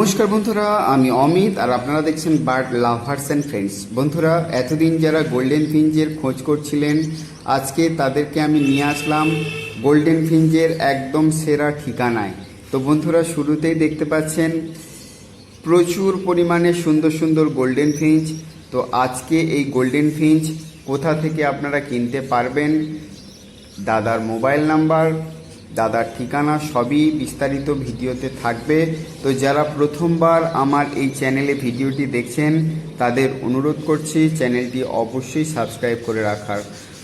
নমস্কার বন্ধুরা, আমি অমিত আর আপনারা দেখছেন বার্ড লাভার্স অ্যান্ড ফ্রেন্ডস বন্ধুরা, এতদিন যারা গোল্ডেন ফিঞ্জের খোঁজ করছিলেন, আজকে তাদেরকে আমি নিয়ে আসলাম গোল্ডেন ফিঞ্জের একদম সেরা ঠিকানায়। তো বন্ধুরা, শুরুতেই দেখতে পাচ্ছেন, প্রচুর পরিমাণে সুন্দর সুন্দর গোল্ডেন ফিঞ্চ তো আজকে এই গোল্ডেন ফিঞ্চ কোথা থেকে আপনারা কিনতে পারবেন? দাদার মোবাইল নাম্বার দাদার ঠিকানা সবই বিস্তারিত ভিডিওতে থাকবে। তো যারা প্রথমবার আমার এই চ্যানেলে ভিডিওটি দেখছেন, তাদের অনুরোধ করছি চ্যানেলটি অবশ্যই সাবস্ক্রাইব করে রাখার।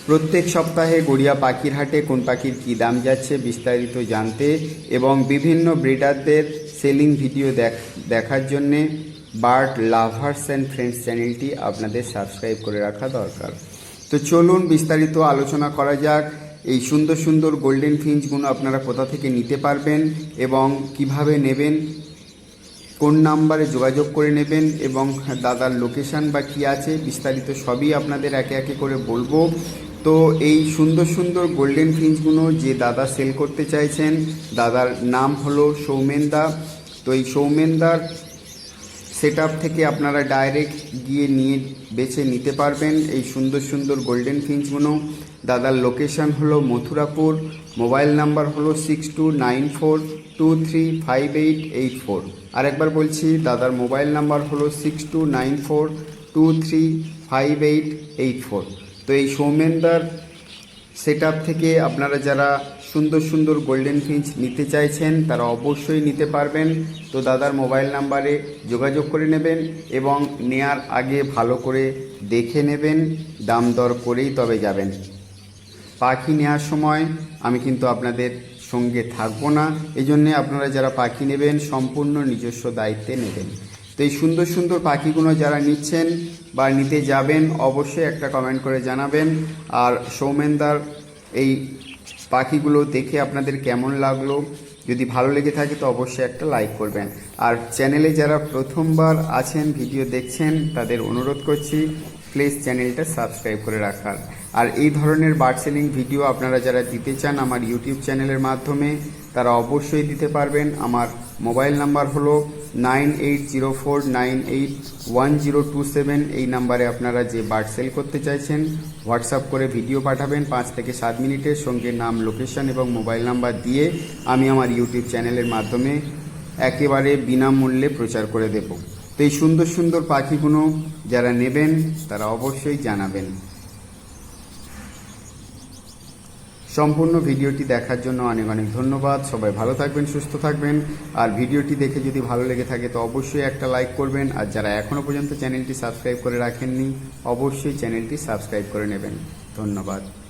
প্রত্যেক সপ্তাহে গড়িয়া পাখির হাটে কোন পাখির কী দাম যাচ্ছে বিস্তারিত জানতে এবং বিভিন্ন ব্রিডারদের সেলিং ভিডিও দেখ দেখার জন্যে বার্ড লাভার্স অ্যান্ড ফ্রেন্ডস চ্যানেলটি আপনাদের সাবস্ক্রাইব করে রাখা দরকার। তো চলুন বিস্তারিত আলোচনা করা যাক। এই সুন্দর সুন্দর গোল্ডেন ফিঞ্চগুলো আপনারা কোথা থেকে নিতে পারবেন এবং কীভাবে নেবেন, কোন নাম্বারে যোগাযোগ করে নেবেন এবং দাদার লোকেশন বা কী আছে বিস্তারিত সবই আপনাদের একে একে করে বলব। তো এই সুন্দর সুন্দর গোল্ডেন ফিঞ্চগুলো যে দাদা সেল করতে চাইছেন, দাদার নাম হলো সৌমেনদা তো এই সৌমেনদার সেট থেকে আপনারা ডাইরেক্ট গিয়ে নিয়ে বেছে নিতে পারবেন এই সুন্দর সুন্দর গোল্ডেন ফিঞ্চগুলো দাদার লোকেশন হলো মথুরাপুর মোবাইল নাম্বার হলো six two nine four two three five eight eight four আরেকবার বলছি, দাদার মোবাইল নাম্বার হলো six two nine four two three five eight eight four তো এই সৌমেনদার সেট থেকে আপনারা যারা সুন্দর সুন্দর গোল্ডেন ফিঞ্চ নিতে চাইছেন, তারা অবশ্যই নিতে পারবেন। তো দাদার মোবাইল নাম্বারে যোগাযোগ করে নেবেন এবং নেয়ার আগে ভালো করে দেখে নেবেন, দাম দর করেই তবে যাবেন। পাখি নেওয়ার সময় আমি কিন্তু আপনাদের সঙ্গে থাকব না এই আপনারা যারা পাখি নেবেন, সম্পূর্ণ নিজস্ব দায়িত্বে নেবেন। তো এই সুন্দর সুন্দর পাখিগুলো যারা নিচ্ছেন বা নিতে যাবেন, অবশ্যই একটা কমেন্ট করে জানাবেন। আর সৌমেনদার এই পাখিগুলো দেখে আপনাদের কেমন লাগল? যদি ভালো লেগে থাকে তো অবশ্যই একটা লাইক করবেন। আর চ্যানেলে যারা প্রথমবার আছেন ভিডিও দেখছেন, তাদের অনুরোধ করছি প্লিজ চ্যানেলটা সাবস্ক্রাইব করে রাখার। আর এই ধরনের বার্ড সেলিং ভিডিও আপনারা যারা দিতে চান আমার ইউটিউব চ্যানেলের মাধ্যমে, তারা অবশ্যই দিতে পারবেন। আমার মোবাইল নাম্বার হলো nine eight zero four nine eight one zero two seven এই নাম্বারে আপনারা যে বার্ড সেল করতে চাইছেন, হোয়াটসঅ্যাপ করে ভিডিও পাঠাবেন পাঁচ থেকে সাত মিনিটের সঙ্গে নাম, লোকেশন এবং মোবাইল নাম্বার দিয়ে আমি আমার ইউটিউব চ্যানেলের মাধ্যমে একেবারে বিনামূল্যে প্রচার করে দেব। তো এই সুন্দর সুন্দর পাখিগুলো যারা নেবেন, তারা অবশ্যই জানাবেন। সম্পূর্ণ ভিডিওটি দেখার জন্য অনেক অনেক ধন্যবাদ। সবাই ভালো থাকবেন, সুস্থ থাকবেন। আর ভিডিওটি দেখে যদি ভালো লেগে থাকে, তো অবশ্যই একটা লাইক করবেন। আর যারা এখনও পর্যন্ত চ্যানেলটি সাবস্ক্রাইব করে রাখেননি, অবশ্যই চ্যানেলটি সাবস্ক্রাইব করে নেবেন। ধন্যবাদ।